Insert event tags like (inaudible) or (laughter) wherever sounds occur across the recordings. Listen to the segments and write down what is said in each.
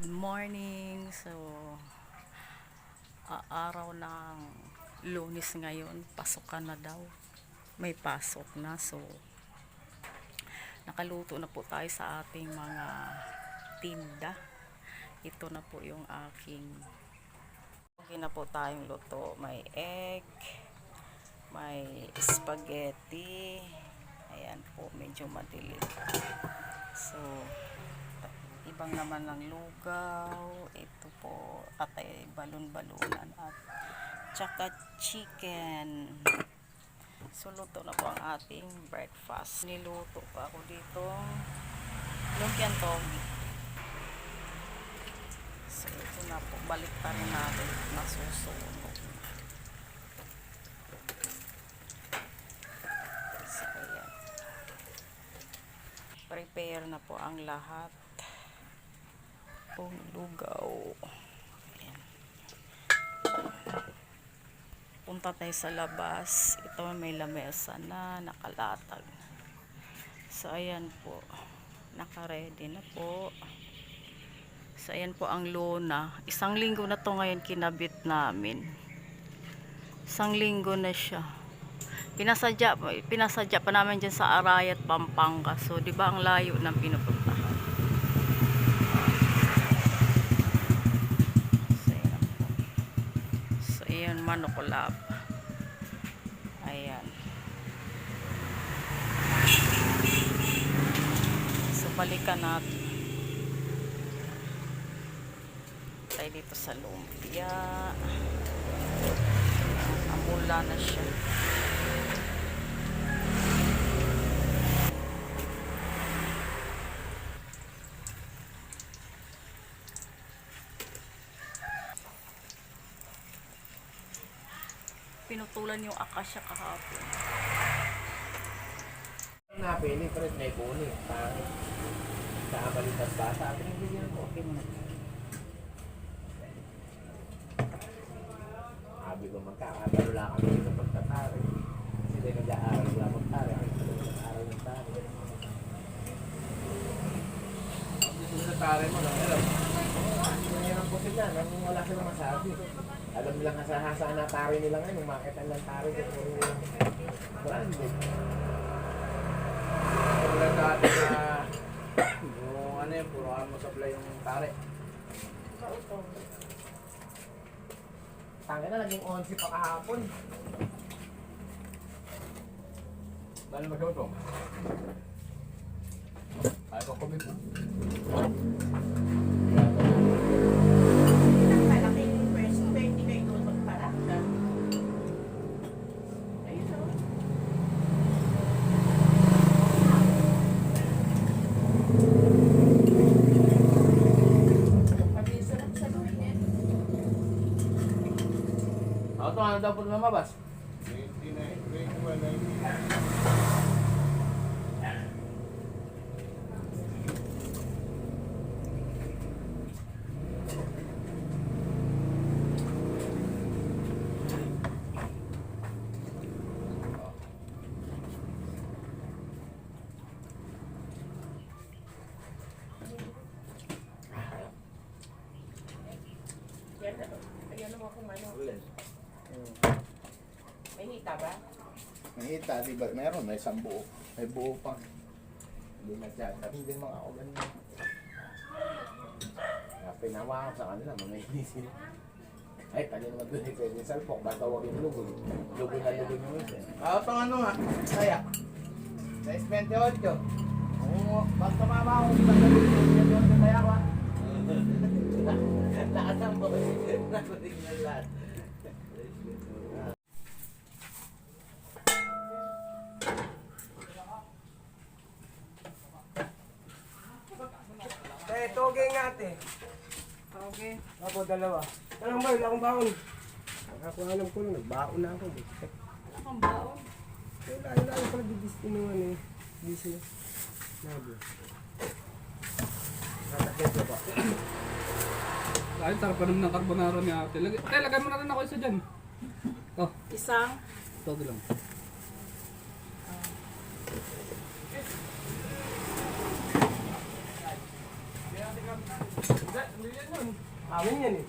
Good morning. So, araw ng lunis ngayon. Pasokan na daw. May pasok na. So, nakaluto na po tayo sa ating mga tinda. Ito na po yung aking okay na po tayong luto. May egg, may spaghetti. Ayan po, medyo madilim. So, ibang naman ng lugaw. Ito po, atay balon-balunan at tsaka chicken. So, luto na po ang ating breakfast. Niluto pa ako dito. Lumpian togi. So, ito na po. Balik pa rin natin. Nasusunog. So. Prepare na po ang lahat pong lugaw. Ayan. Punta tayo sa labas. Ito may lamesa na nakalatag. So, ayan po. Naka-ready na po. So, ayan po ang lona. Isang linggo na to ngayon kinabit namin. Isang linggo na siya. Pinasadya, pinasadya pa namin dyan sa Arayat, Pampanga. So, di ba ang layo ng pinupuntahan? So, ayan po. So, ayan, manukulab. Ayan. So, balikan natin. Tayo dito sa lumpia. Amula na siya. Pinutulan yung akasya kahapon. Napili, pero may buni. Parang kakabalitas bata. Okay mo na. Sabi ko, magkakagalo lang kami dito pagtatari. Din nag-aaral wala magtari. Yung nag-aaral ng tari. Gusto sa tari mo, nang alam. Nangyayang po sila, nang wala silang masabi. Alam nilang kasahasa na tari nila ngayon, nung makita ng tari ko, puro branded. Wala dati na, (coughs) yung ano yun, puro mo supply yung tari. Tangin na, naging 11 pa kahapon. Dahil magluto. Ay, ko kumi to, ano May hita ba? Nakita, di ba? Meron, may isang buo. May buo pa. Hindi na dyan. Hindi din mga ako ganun. Kaya pinawa ko sa kanila, mga hindi sila. Ay, tali naman doon eh, pwede salpok, basta huwag yung lugoy. Lugoy na lugoy yung isa. Ah, ito ano nga, kaya. Size 28. Oo, basta mama ako, basta lugoy yung 28 kaya ko. Lahat ng boy, nakuling na lahat. Eh, toge nga ate. Okay. Ako dalawa. Anong ba? Wala akong baon. Ako alam ko lang, nagbaon na ako. Ang baon. Eh, lalo lalo pala bibis ng ano eh. Busy. Nabi. Natakit ko pa. Ay, sarap pa naman ng carbonara ni ate. Lagay, ate, lagay mo na rin ako isa dyan. Oh, Isang todo lang. Amin yan eh.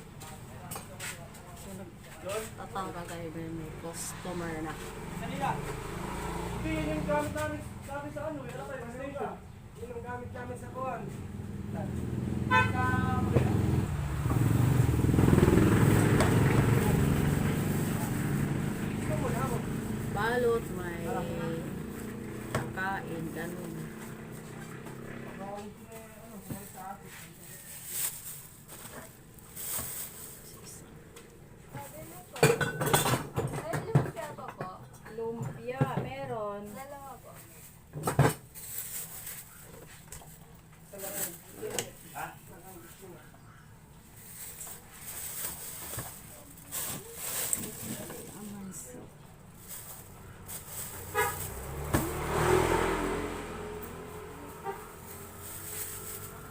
Tatangka kayo may customer na. Hindi, yun yung gamit namin sa ano, yun ako yung station. Yun ang gamit namin sa kuhan. Balot, may kain, ganun. Ay, lumpia pa po. Lumpia, meron. Dalawa po.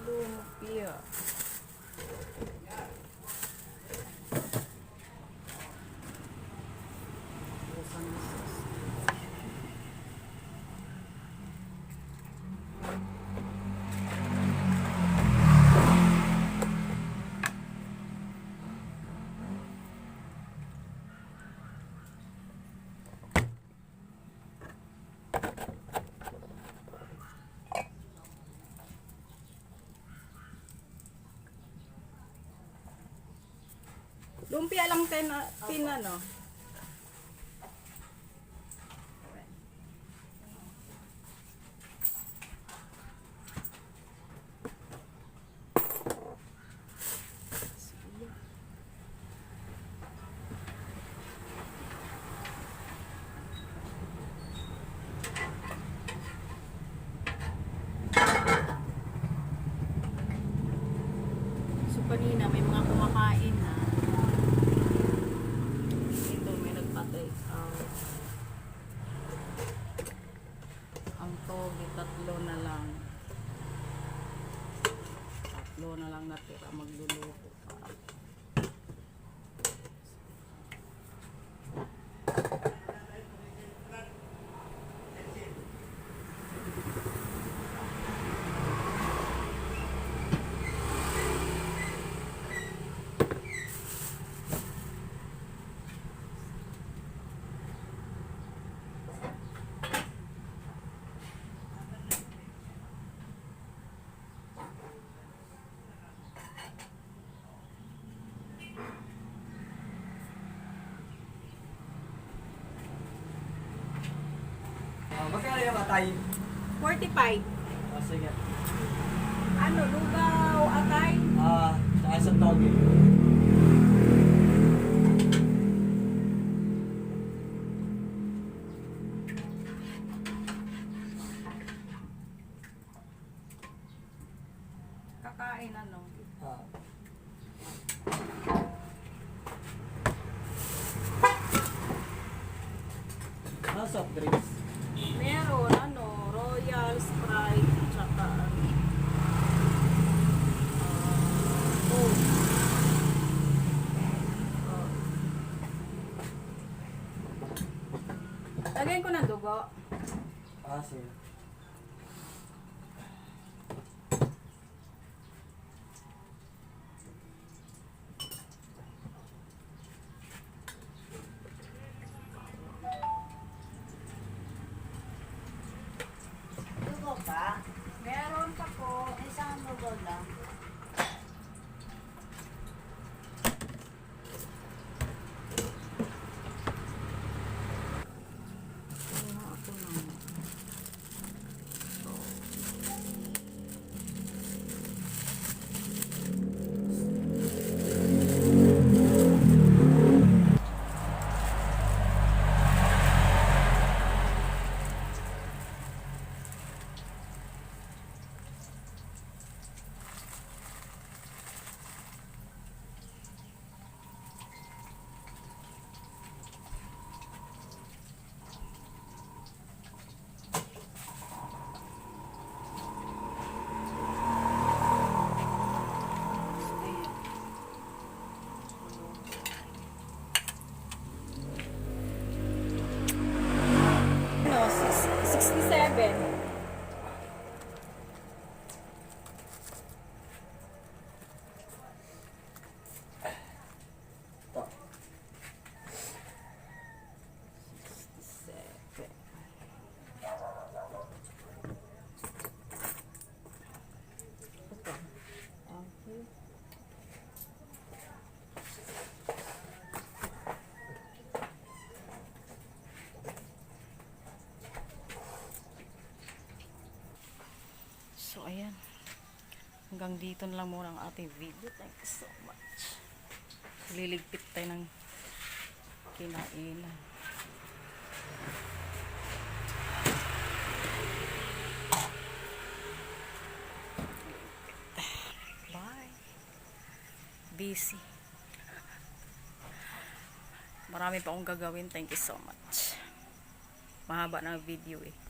Lumpia. Bukan na sauce. Lumpia lang tin, tin ano. So kanina may mga kumakain na. Ito may nagpa-take out. Ang togi tatlo na lang. Tatlo na lang natira magluluto pa. Ah, magkano yung atay? 45. Ah, sige. Ano, lugaw, atay? Ah, saka isang togi. Kakain ano? Ah. Ah, soft drinks. Meron ano, Royal Sprite, tsaka ano. ah, Coke. Oh. Lagyan ko ng dugo. Ah, sige. 11. Hanggang dito na lang muna ang ating video. Thank you so much. Liligpit tayo ng kinainan. Bye. Busy. Marami pa akong gagawin. Thank you so much. Mahaba na video eh.